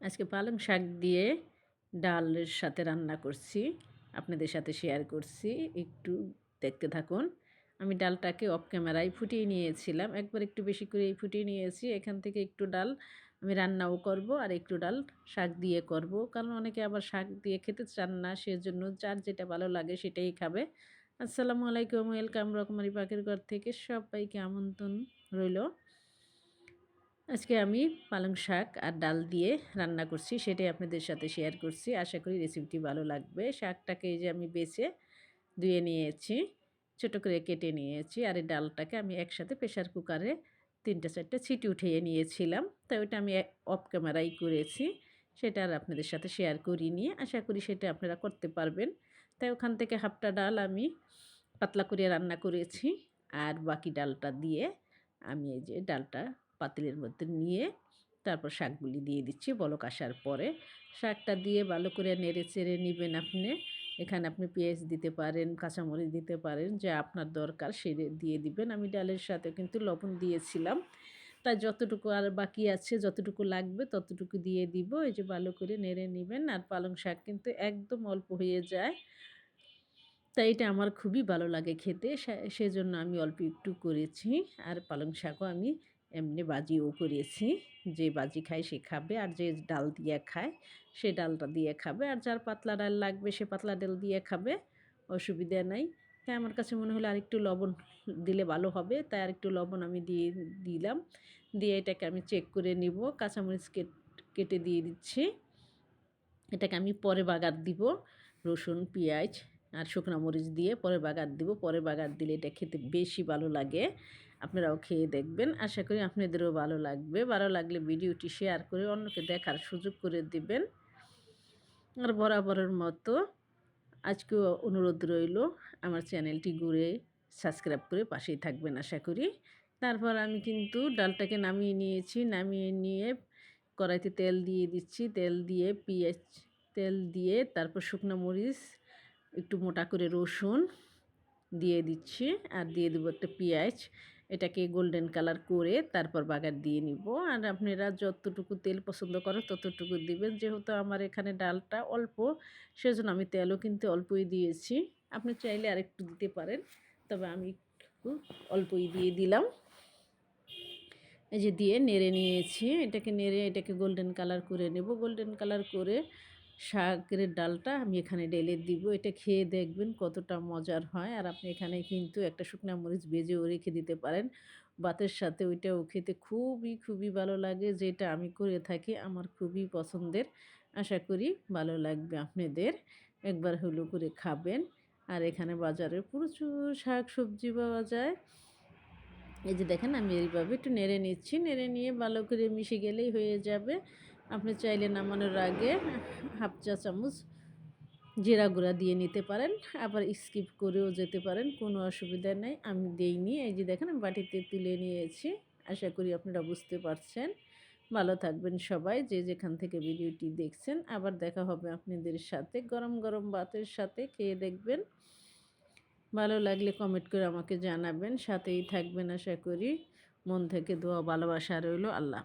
আজকে পালং শাক দিয়ে ডালের সাথে রান্না করছি, আপনাদের সাথে শেয়ার করছি, একটু দেখতে থাকুন। আমি ডালটাকে অফ ক্যামেরায় ফুটিয়ে নিয়েছিলাম, একবার একটু বেশি করে ফুটিয়ে নিয়েছি, এখান থেকে একটু ডাল আমি রান্নাও করব আর একটু ডাল শাক দিয়ে করব। কারণ অনেকে আবার শাক দিয়ে খেতে চান না, সেজন্য যার যেটা ভালো লাগে সেটাই খাবে। আসসালামু আলাইকুম, ওয়েলকাম রকমারি পাখির ঘর থেকে সবাইকে আমন্ত্রণ রইল। আজকে আমি পালং শাক আর ডাল দিয়ে রান্না করছি, সেটাই আপনাদের সাথে শেয়ার করছি। আশা করি রেসিপিটি ভালো লাগবে। শাকটাকে এই যে আমি বেছে ধুয়ে নিয়েছি, ছোটো করে কেটে নিয়েছি আর এই ডালটাকে আমি একসাথে প্রেশার কুকারে তিনটা চারটা ছিটি উঠিয়ে নিয়েছিলাম। তাই ওইটা আমি অফ ক্যামেরাই করেছি, সেটা আর আপনাদের সাথে শেয়ার করি নিয়ে আশা করি সেটা আপনারা করতে পারবেন। তাই ওখান থেকে হাফটা ডাল আমি পাতলা করে রান্না করেছি আর বাকি ডালটা দিয়ে আমি এই যে ডালটা পাতিলের মধ্যে নিয়ে তারপর শাকগুলি দিয়ে দিচ্ছি। বলক আসার পরে শাকটা দিয়ে ভালো করে নেড়ে চেড়ে নেবেন আপনি। এখানে আপনি পেঁয়াজ দিতে পারেন, কাঁচামরিচ দিতে পারেন, যা আপনার দরকার সে দিয়ে দিবেন। আমি ডালের সাথে কিন্তু লবণ দিয়েছিলাম। তাই যতটুকু আর বাকি আছে, যতটুকু লাগবে ততটুকু দিয়ে দিব। এই যে ভালো করে নেড়ে নেবেন আর পালং শাক কিন্তু একদম অল্প হয়ে যায়। তাই এটা আমার খুবই ভালো লাগে খেতে। সেজন্য আমি অল্প একটু করেছি। আর পালং শাকও আমি এমনি বাজিও করেছি। যে বাজি খায় সে খাবে আর যে ডাল দিয়ে খায় সে ডালটা দিয়ে খাবে আর যার পাতলা ডাল লাগবে সে পাতলা ডাল দিয়ে খাবে, অসুবিধা নাই। তাই আমার কাছে মনে হলো আরেকটু লবণ দিলে ভালো হবে, তাই আরেকটু লবণ আমি দিয়ে দিলাম। দিয়ে এটাকে আমি চেক করে নিব, কাঁচামরিচ কেটে দিয়ে দিচ্ছি। এটাকে আমি পরে বাগার দিব, রসুন, পেঁয়াজ আর শুকনো মরিচ দিয়ে পরে বাগার দিব। পরে বাগার দিলে এটা খেতে বেশি ভালো লাগে। আপনারাও খেয়ে দেখবেন। আশা করি আপনাদেরও ভালো লাগবে। ভালো লাগলে ভিডিওটি শেয়ার করে অন্যকে দেখার সুযোগ করে দিবেন। আর বরাবরের মতো আজকেও অনুরোধ রইল, আমার চ্যানেলটি ঘুরে সাবস্ক্রাইব করে পাশেই থাকবেন আশা করি। তারপর আমি কিন্তু ডালটাকে নামিয়ে নিয়েছি। নামিয়ে নিয়ে কড়াইতে তেল দিয়ে দিচ্ছি। তেল দিয়ে, পেঁয়াজ তেল দিয়ে, তারপর শুকনো মরিচ একটু মোটা করে রসুন দিয়ে দিচ্ছি আর দিয়ে দেবো একটা পেঁয়াজ। এটাকে গোল্ডেন কালার করে তারপর বাগার দিয়ে নিব। আর আপনারা যতটুকু তেল পছন্দ করেন ততটুকু দিবেন। যেহেতু আমার এখানে ডালটা অল্প, সেজন্য আমি তেলও কিন্তু অল্পই দিয়েছি। আপনি চাইলে আরেকটু দিতে পারেন, তবে আমি একটু অল্পই দিয়ে দিলাম। এই যে দিয়ে নেড়ে নিয়েছি। এটাকে নেড়ে এটাকে গোল্ডেন কালার করে নেব। গোল্ডেন কালার করে শাকের ডালটা আমি এখানে ডেলে দিব। এটা খেয়ে দেখবেন কতটা মজার হয়। আর আপনি এখানে কিন্তু একটা শুকনো মরিচ বেজেও রেখে দিতে পারেন। ভাতের সাথে ওইটাও খেতে খুবই খুবই ভালো লাগে। যেটা আমি করে থাকি আমার খুবই পছন্দের। আশা করি ভালো লাগবে আপনাদের। একবার হলো করে খাবেন। আর এখানে বাজারে প্রচুর শাক সবজি পাওয়া যায়। এই যে দেখেন আমি এইভাবে একটু নেড়ে নিচ্ছি। নেড়ে নিয়ে ভালো করে মিশে গেলেই হয়ে যাবে। আপনি চাইলে নামানোর আগে হাফ চা চামচ জিরা গুঁড়া দিয়ে নিতে পারেন। আবার স্কিপ করেও যেতে পারেন, কোনো অসুবিধা নেই। আমি দেইনি। এই যে দেখেন, আমি বাটিতে তুলে নিয়েছি। আশা করি আপনারা বুঝতে পারছেন। ভালো থাকবেন সবাই, যে যেখান থেকে ভিডিওটি দেখছেন। আবার দেখা হবে আপনাদের সাথে গরম গরম ভাতের সাথে। খেয়ে দেখবেন। ভালো লাগলে কমেন্ট করে আমাকে জানাবেন। সাথেই থাকবেন আশা করি। মন থেকে দোয়া, ভালোবাসা রইল আল্লাহ।